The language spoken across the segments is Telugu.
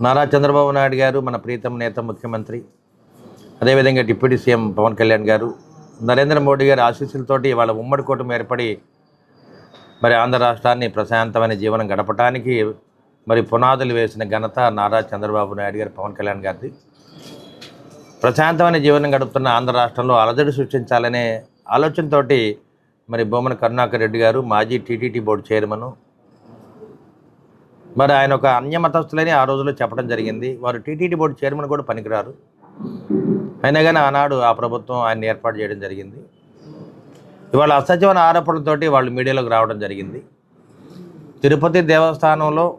నారా చంద్రబాబు నాయుడు గారు మన ప్రీతం నేత ముఖ్యమంత్రి అదేవిధంగా డిప్యూటీ సీఎం పవన్ కళ్యాణ్ గారు నరేంద్ర మోడీ గారి ఆశీస్సులతోటి వాళ్ళ ఉమ్మడి కూటమి ఏర్పడి మరి ఆంధ్ర రాష్ట్రాన్ని ప్రశాంతమైన జీవనం గడపడానికి మరి పునాదులు వేసిన ఘనత నారా చంద్రబాబు నాయుడు గారు పవన్ కళ్యాణ్ గారిది. ప్రశాంతమైన జీవనం గడుపుతున్న ఆంధ్ర రాష్ట్రంలో అలజడి సృష్టించాలనే ఆలోచనతోటి మరి బొమ్మన కరుణాకర్ రెడ్డి గారు మాజీ టీటీడీ బోర్డు చైర్మన్ మరి ఆయన ఒక అన్యమతస్తులని ఆ రోజుల్లో చెప్పడం జరిగింది. వారు టీటీడీ బోర్డు చైర్మన్ కూడా పనికిరారు. అయినా కానీ ఆనాడు ఆ ప్రభుత్వం ఆయన ఏర్పాటు చేయడం జరిగింది. ఇవాళ అసత్యమైన ఆరోపణలతోటి వాళ్ళు మీడియాలోకి రావడం జరిగింది. తిరుపతి దేవస్థానంలో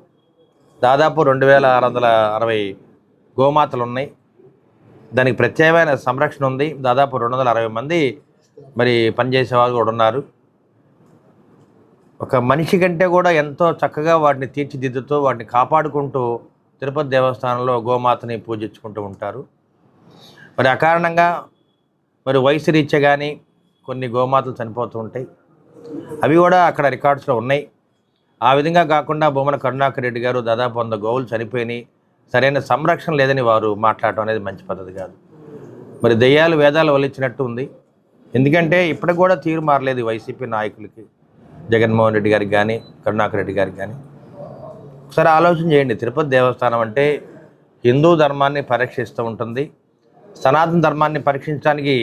దాదాపు రెండు వేల ఆరు వందల అరవై గోమాతలు ఉన్నాయి. దానికి ప్రత్యేకమైన సంరక్షణ ఉంది. దాదాపు రెండు వందల అరవై మంది మరి పనిచేసే వాళ్ళు కూడా ఉన్నారు. ఒక మనిషి కంటే కూడా ఎంతో చక్కగా వాటిని తీర్చిదిద్దుతూ వాటిని కాపాడుకుంటూ తిరుపతి దేవస్థానంలో గోమాతని పూజించుకుంటూ ఉంటారు. మరి అకారణంగా మరి వయసు రీత్యా కానీ కొన్ని గోమాతలు చనిపోతూ ఉంటాయి. అవి కూడా అక్కడ రికార్డ్స్లో ఉన్నాయి. ఆ విధంగా కాకుండా బొమ్మన కరుణాకర్ రెడ్డి గారు దాదాపు వంద గోవులు చనిపోయినాయి. సరైన సంరక్షణ లేదని వారు మాట్లాడటం అనేది మంచి పద్ధతి కాదు. మరి దెయ్యాలు వేదాలు వలిచ్చినట్టు ఉంది. ఎందుకంటే ఇప్పటికి కూడా తీరు మారలేదు వైసీపీ నాయకులకి. జగన్మోహన్ రెడ్డి గారికి కానీ కరుణాకర్ రెడ్డి గారికి కానీ. ఒకసారి ఆలోచన చేయండి తిరుపతి దేవస్థానం అంటే హిందూ ధర్మాన్ని పరీక్షిస్తూ ఉంటుంది. సనాతన ధర్మాన్ని పరీక్షించడానికి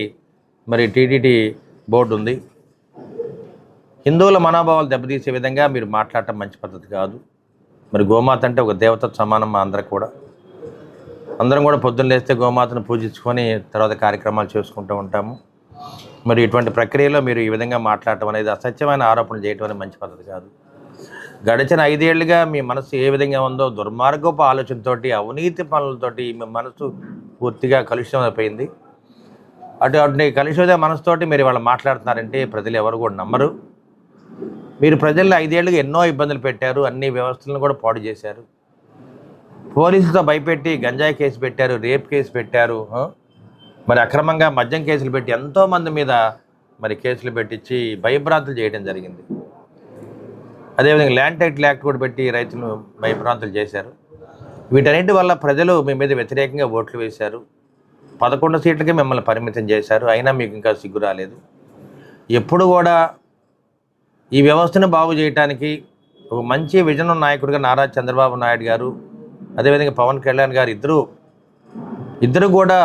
మరి టీటీడీ బోర్డు ఉంది. హిందువుల మనోభావాలు దెబ్బతీసే విధంగా మీరు మాట్లాడటం మంచి పద్ధతి కాదు. మరి గోమాత అంటే ఒక దేవత సమానం మా అందరికి కూడా. అందరం కూడా పొద్దున్న లేస్తే గోమాతను పూజించుకొని తర్వాత కార్యక్రమాలు చేసుకుంటూ ఉంటాము. మరి ఇటువంటి ప్రక్రియలో మీరు ఈ విధంగా మాట్లాడటం అనేది అసత్యమైన ఆరోపణలు చేయటం అనేది మంచి పద్ధతి కాదు. గడిచిన ఐదేళ్ళుగా మీ మనసు ఏ విధంగా ఉందో దుర్మార్గపు ఆలోచనతోటి అవినీతి పనులతోటి మీ మనసు పూర్తిగా కలుషితం అయిపోయింది అటు కలుషిత మనసుతోటి మీరు వాళ్ళు మాట్లాడుతున్నారంటే ప్రజలు ఎవరు కూడా నమ్మరు. మీరు ప్రజల్లో ఐదేళ్ళుగా ఎన్నో ఇబ్బందులు పెట్టారు అన్ని వ్యవస్థలను కూడా పాడు చేశారు. పోలీసులతో భయపెట్టి గంజాయి కేసు పెట్టారు రేప్ కేసు పెట్టారు మరి అక్రమంగా మద్యం కేసులు పెట్టి ఎంతోమంది మీద మరి కేసులు పెట్టించి భయభ్రాంతులు చేయడం జరిగింది. అదేవిధంగా ల్యాండ్ టైటిల్ యాక్ట్ కూడా పెట్టి రైతులు భయభ్రాంతులు చేశారు. వీటన్నిటి వల్ల ప్రజలు మీ మీద వ్యతిరేకంగా ఓట్లు వేశారు. పదకొండు సీట్లకే మిమ్మల్ని పరిమితం చేశారు. అయినా మీకు ఇంకా సిగ్గు రాలేదు. ఎప్పుడు కూడా ఈ వ్యవస్థను బాగు చేయడానికి ఒక మంచి విజన్ నాయకుడిగా నారా చంద్రబాబు నాయుడు గారు అదేవిధంగా పవన్ కళ్యాణ్ గారు ఇద్దరు ఇద్దరు కూడా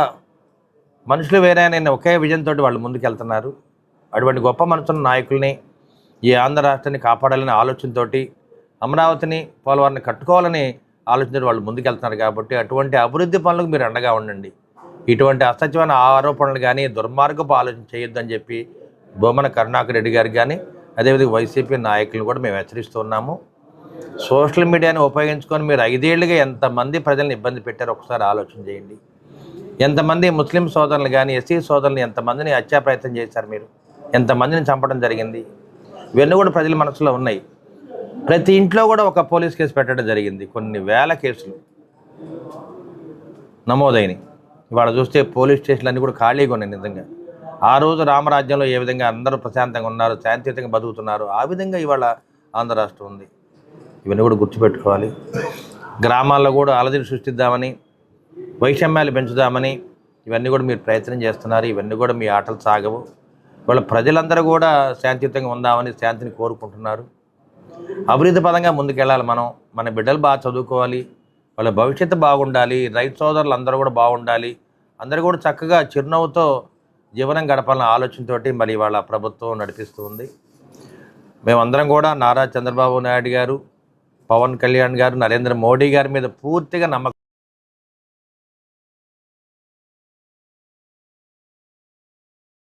మనుషులు వేరే నేను ఒకే విజయంతో తోటి వాళ్ళు ముందుకెళ్తున్నారు. అటువంటి గొప్ప మనసున్న నాయకుల్ని ఈ ఆంధ్ర రాష్ట్రాన్ని కాపాడాలనే ఆలోచనతోటి అమరావతిని పోలవరాన్ని కట్టుకోవాలని ఆలోచనతో వాళ్ళు ముందుకెళ్తున్నారు కాబట్టి అటువంటి అభివృద్ధి పనులకు మీరు అండగా ఉండండి. ఇటువంటి అసత్యమైన ఆరోపణలు కానీ దుర్మార్గపు ఆలోచన చేయొద్దని చెప్పి బొమ్మన కరుణాకర్ రెడ్డి గారు కానీ అదేవిధంగా వైసీపీ నాయకులను కూడా మేము హెచ్చరిస్తూ ఉన్నాము. సోషల్ మీడియాని ఉపయోగించుకొని మీరు ఐదేళ్ళుగా ఎంతమంది ప్రజల్ని ఇబ్బంది పెట్టారో ఒకసారి ఆలోచన చేయండి. ఎంతమంది ముస్లిం సోదరులు కానీ ఎస్సీ సోదరులు ఎంతమందిని హత్యా ప్రయత్నం చేశారు మీరు? ఎంతమందిని చంపడం జరిగింది? ఇవన్నీ కూడా ప్రజల మనసులో ఉన్నాయి. ప్రతి ఇంట్లో కూడా ఒక పోలీస్ కేసు పెట్టడం జరిగింది. కొన్ని వేల కేసులు నమోదైనవి ఇవాళ చూస్తే పోలీస్ స్టేషన్లు అన్నీ కూడా ఖాళీగా ఉన్నాయి నిజంగా. ఆ రోజు రామరాజ్యంలో ఏ విధంగా అందరూ ప్రశాంతంగా ఉన్నారు శాంతియుతంగా బతుకుతున్నారు ఆ విధంగా ఇవాళ ఆంధ్ర రాష్ట్రం ఉంది. ఇవన్నీ కూడా గుర్తుపెట్టుకోవాలి. గ్రామాల్లో కూడా అలజడి సృష్టిద్దామని వైషమ్యాలు పెంచుదామని ఇవన్నీ కూడా మీరు ప్రయత్నం చేస్తున్నారు. ఇవన్నీ కూడా మీ ఆటలు సాగవు. వాళ్ళ ప్రజలందరూ కూడా శాంతియుతంగా ఉందామని శాంతిని కోరుకుంటున్నారు. అభివృద్ధి పదంగా ముందుకెళ్ళాలి మనం. మన బిడ్డలు బాగా చదువుకోవాలి. వాళ్ళ భవిష్యత్తు బాగుండాలి. రైతు సోదరులు అందరూ కూడా బాగుండాలి. అందరూ కూడా చక్కగా చిరునవ్వుతో జీవనం గడపాలన్న ఆలోచనతోటి మరి వాళ్ళ ప్రభుత్వం నడిపిస్తూ ఉంది. మేమందరం కూడా నారా చంద్రబాబు నాయుడు గారు పవన్ కళ్యాణ్ గారు నరేంద్ర మోడీ గారి మీద పూర్తిగా నమ్మకం